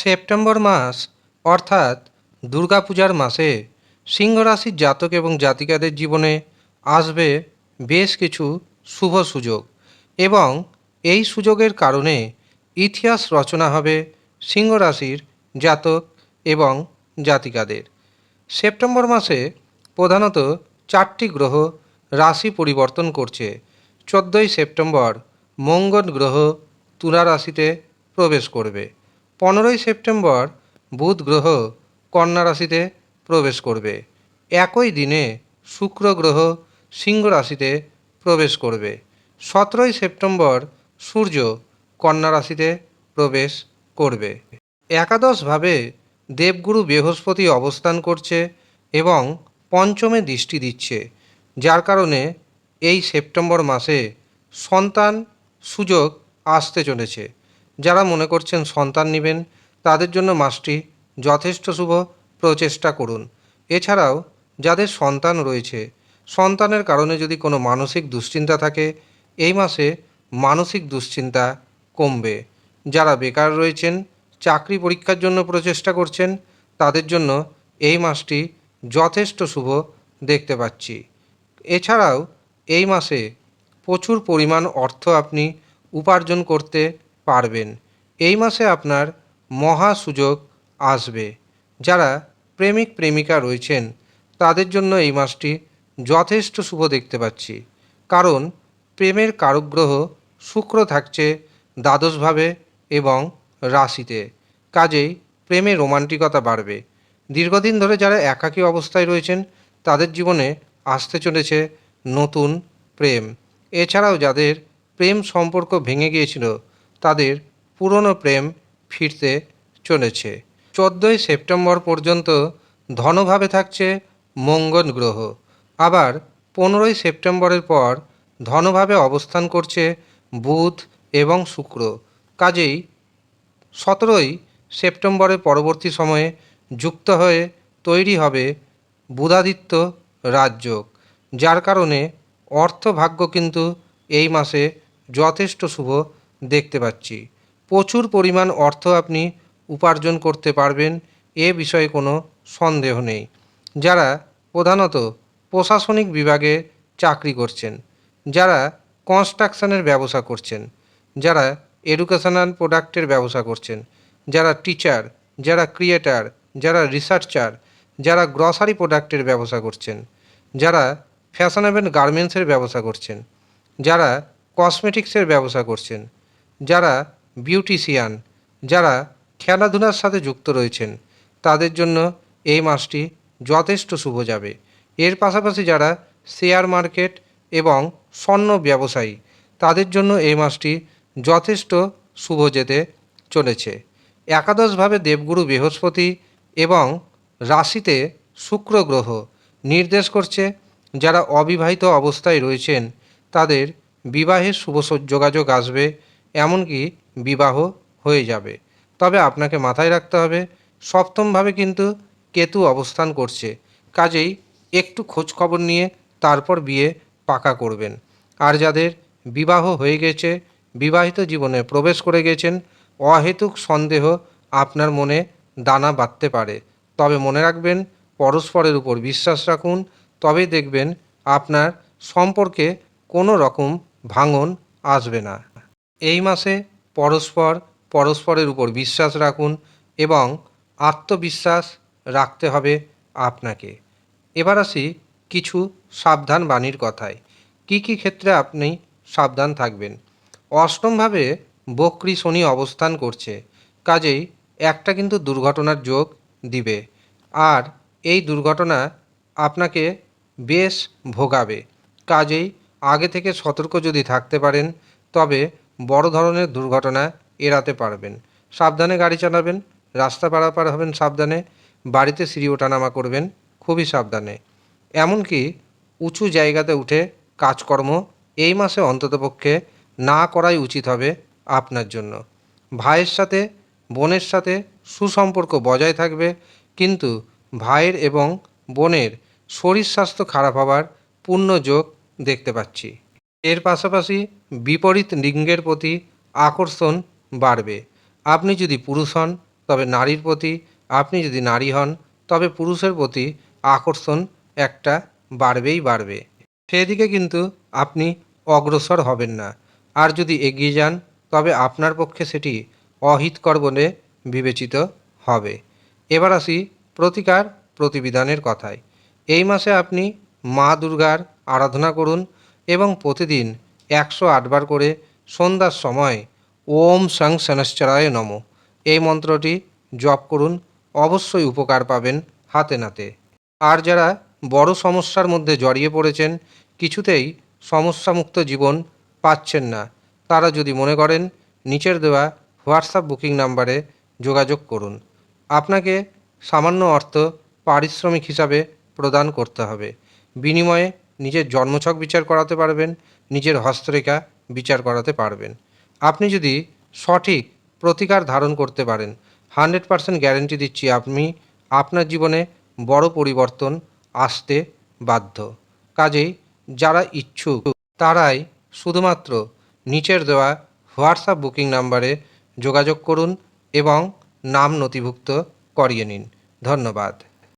September মাস, অর্থাৎ দুর্গাপূজার মাসে সিংহ রাশির জাতক এবং জাতিকাদের জীবনে আসবে বেশ কিছু শুভ সুযোগ এবং এই সুযোগের কারণে ইতিহাস রচনা হবে সিংহ রাশির জাতক এবং জাতিকাদের। সেপ্টেম্বর মাসে প্রধানত চারটি গ্রহ রাশি পরিবর্তন করছে। চোদ্দোই সেপ্টেম্বর মঙ্গল গ্রহ তুলা রাশিতে প্রবেশ করবে। পনেরোই সেপ্টেম্বর বুধ গ্রহ কন্যা রাশিতে প্রবেশ করবে। একই দিনে শুক্র গ্রহ সিংহ রাশিতে প্রবেশ করবে। সতেরোই সেপ্টেম্বর সূর্য কন্যা রাশিতে প্রবেশ করবে। একাদশভাবে দেবগুরু বৃহস্পতি অবস্থান করছে এবং পঞ্চমে দৃষ্টি দিচ্ছে, যার কারণে এই সেপ্টেম্বর মাসে সন্তান সুযোগ আসতে চলেছে। যারা মনে করছেন সন্তান নেবেন, তাদের জন্য মাসটি যথেষ্ট শুভ প্রচেষ্টা করুন। এছাড়াও, যাদের সন্তান রয়েছে, সন্তানের কারণে যদি কোনো মানসিক দুশ্চিন্তা থাকে, এই মাসে মানসিক দুশ্চিন্তা কমবে। যারা বেকার রয়েছেন, চাকরি পরীক্ষার জন্য প্রচেষ্টা করছেন, তাদের জন্য এই মাসটি যথেষ্ট শুভ দেখতে পাচ্ছি। এছাড়াও, এই মাসে প্রচুর পরিমাণ অর্থ আপনি উপার্জন করতে পারবেন। এই মাসে আপনার মহা সুযোগ আসবে। যারা প্রেমিক প্রেমিকা রয়েছেন, তাদের জন্য এই মাসটি যথেষ্ট শুভ দেখতে পাচ্ছি। কারণ প্রেমের কারকগ্রহ শুক্র থাকছে দ্বাদশভাবে এবং রাশিতে। কাজেই প্রেমে রোমান্টিকতা বাড়বে। দীর্ঘদিন ধরে যারা একাকী অবস্থায় রয়েছেন, তাদের জীবনে আসতে চলেছে নতুন প্রেম। এছাড়াও যাদের প্রেম সম্পর্ক ভেঙে গিয়েছিল তাদের পুরনো প্রেম ফিরতে চলেছে। চোদ্দোই সেপ্টেম্বর পর্যন্ত ধনভাবে থাকছে মঙ্গল গ্রহ। আবার পনেরোই সেপ্টেম্বরের পর ধনভাবে অবস্থান করছে বুধ এবং শুক্র। কাজেই সতেরোই সেপ্টেম্বরের পরবর্তী সময়ে যুক্ত হয়ে তৈরি হবে বুধাদিত্য রাজযোগ। যার কারণে অর্থভাগ্য কিন্তু এই মাসে যথেষ্ট শুভ দেখতে পাচ্ছি। প্রচুর পরিমাণ অর্থ আপনি উপার্জন করতে পারবেন, এ বিষয়ে কোনো সন্দেহ নেই। যারা প্রধানত প্রশাসনিক বিভাগে চাকরি করছেন, যারা কনস্ট্রাকশনের ব্যবসা করছেন, যারা এডুকেশনাল প্রোডাক্টের ব্যবসা করছেন, যারা টিচার, যারা ক্রিয়েটার, যারা রিসার্চার, যারা গ্রসারি প্রোডাক্টের ব্যবসা করছেন, যারা ফ্যাশনেবল গার্মেন্টসের ব্যবসা করছেন, যারা কসমেটিক্সের ব্যবসা করছেন যারা বিউটিশিয়ান, যারা খেলাধুলার সাথে যুক্ত রয়েছেন, তাদের জন্য এই মাসটি যথেষ্ট শুভ যাবে। এর পাশাপাশি যারা শেয়ার মার্কেট এবং স্বর্ণ ব্যবসায়ী, তাদের জন্য এই মাসটি যথেষ্ট শুভ যেতে চলেছে। একাদশভাবে দেবগুরু বৃহস্পতি এবং রাশিতে শুক্র গ্রহ নির্দেশ করছে, যারা অবিবাহিত অবস্থায় রয়েছেন, তাদের বিবাহের শুভ যোগাযোগ আসবে এমনকি বিবাহ হয়ে যাবে। তবে আপনাকে মাথায় রাখতে হবে, সপ্তমভাবে কিন্তু কেতু অবস্থান করছে। কাজেই একটু খোঁজ খবর নিয়ে তারপর বিয়ে পাকা করবেন। আর যাদের বিবাহ হয়ে গেছে, বিবাহিত জীবনে প্রবেশ করে গেছেন, অহেতুক সন্দেহ আপনার মনে দানা বাঁধতে পারে। তবে মনে রাখবেন, পরস্পরের উপর বিশ্বাস রাখুন। তবেই দেখবেন আপনার সম্পর্কে কোনো রকম ভাঙন আসবে না। এই মাসে পরস্পর পরস্পরের উপর বিশ্বাস রাখুন এবং আত্মবিশ্বাস রাখতে হবে আপনাকে। এবার আসি কিছু সাবধান বাণীর কথায়। কি কি ক্ষেত্রে আপনি সাবধান থাকবেন? অষ্টমভাবে বক্রী শনি অবস্থান করছে। কাজেই একটা কিন্তু দুর্ঘটনার যোগ দিবে। আর এই দুর্ঘটনা আপনাকে বেশ ভোগাবে। কাজেই আগে থেকে সতর্ক যদি থাকতে পারেন, তবে বড় ধরনের দুর্ঘটনা এড়াতে পারবেন। সাবধানে গাড়ি চালাবেন, রাস্তা পারাপার হবেন সাবধানে, বাড়িতে সিঁড়ি ওঠানামা করবেন, খুবই সাবধানে। এমনকি উঁচু জায়গাতে উঠে কাজকর্ম এই মাসে অন্ততপক্ষে না করাই উচিত হবে আপনার জন্য। ভাইয়ের সাথে, বোনের সাথে সুসম্পর্ক বজায় থাকবে, কিন্তু ভাইয়ের এবং বোনের শরীর স্বাস্থ্য খারাপ হওয়ার পূর্ণ যোগ দেখতে পাচ্ছি। এর পাশাপাশি বিপরীত লিঙ্গের প্রতি আকর্ষণ বাড়বে। আপনি যদি পুরুষ হন, তবে নারীর প্রতি, আপনি যদি নারী হন, তবে পুরুষের প্রতি আকর্ষণ একটা বাড়বেই বাড়বে। সেদিকে কিন্তু আপনি অগ্রসর হবেন না। আর যদি এগিয়ে যান, তবে আপনার পক্ষে সেটি অহিতকর বলে বিবেচিত হবে। এবার আসি প্রতিকার প্রতিবিধানের কথায়। এই মাসে আপনি মা দুর্গার আরাধনা করুন এবং প্রতিদিন একশো আটবার করে সন্ধ্যার সময় ওম সং শনশ্চরায় নম। এই মন্ত্রটি জপ করুন, অবশ্যই উপকার পাবেন হাতে নাতে। আর যারা বড় সমস্যার মধ্যে জড়িয়ে পড়েছেন, কিছুতেই সমস্যামুক্ত জীবন পাচ্ছেন না, তারা যদি মনে করেন, নিচের দেওয়া হোয়াটসঅ্যাপ বুকিং নাম্বারে যোগাযোগ করুন। আপনাকে সামান্য অর্থ পারিশ্রমিক হিসাবে প্রদান করতে হবে। বিনিময়ে নিজের জন্মছক বিচার করাতে পারবেন, নিজের হস্তরেখা বিচার করাতে পারবেন। আপনি যদি সঠিক প্রতিকার ধারণ করতে পারেন, হান্ড্রেড পারসেন্ট গ্যারেন্টি দিচ্ছি আপনি, আপনার জীবনে বড় পরিবর্তন আসতে বাধ্য। কাজেই যারা ইচ্ছুক, তারাই শুধুমাত্র নিচের দেওয়া হোয়াটসঅ্যাপ বুকিং নাম্বারে যোগাযোগ করুন এবং নাম নথিভুক্ত করিয়ে নিন। ধন্যবাদ।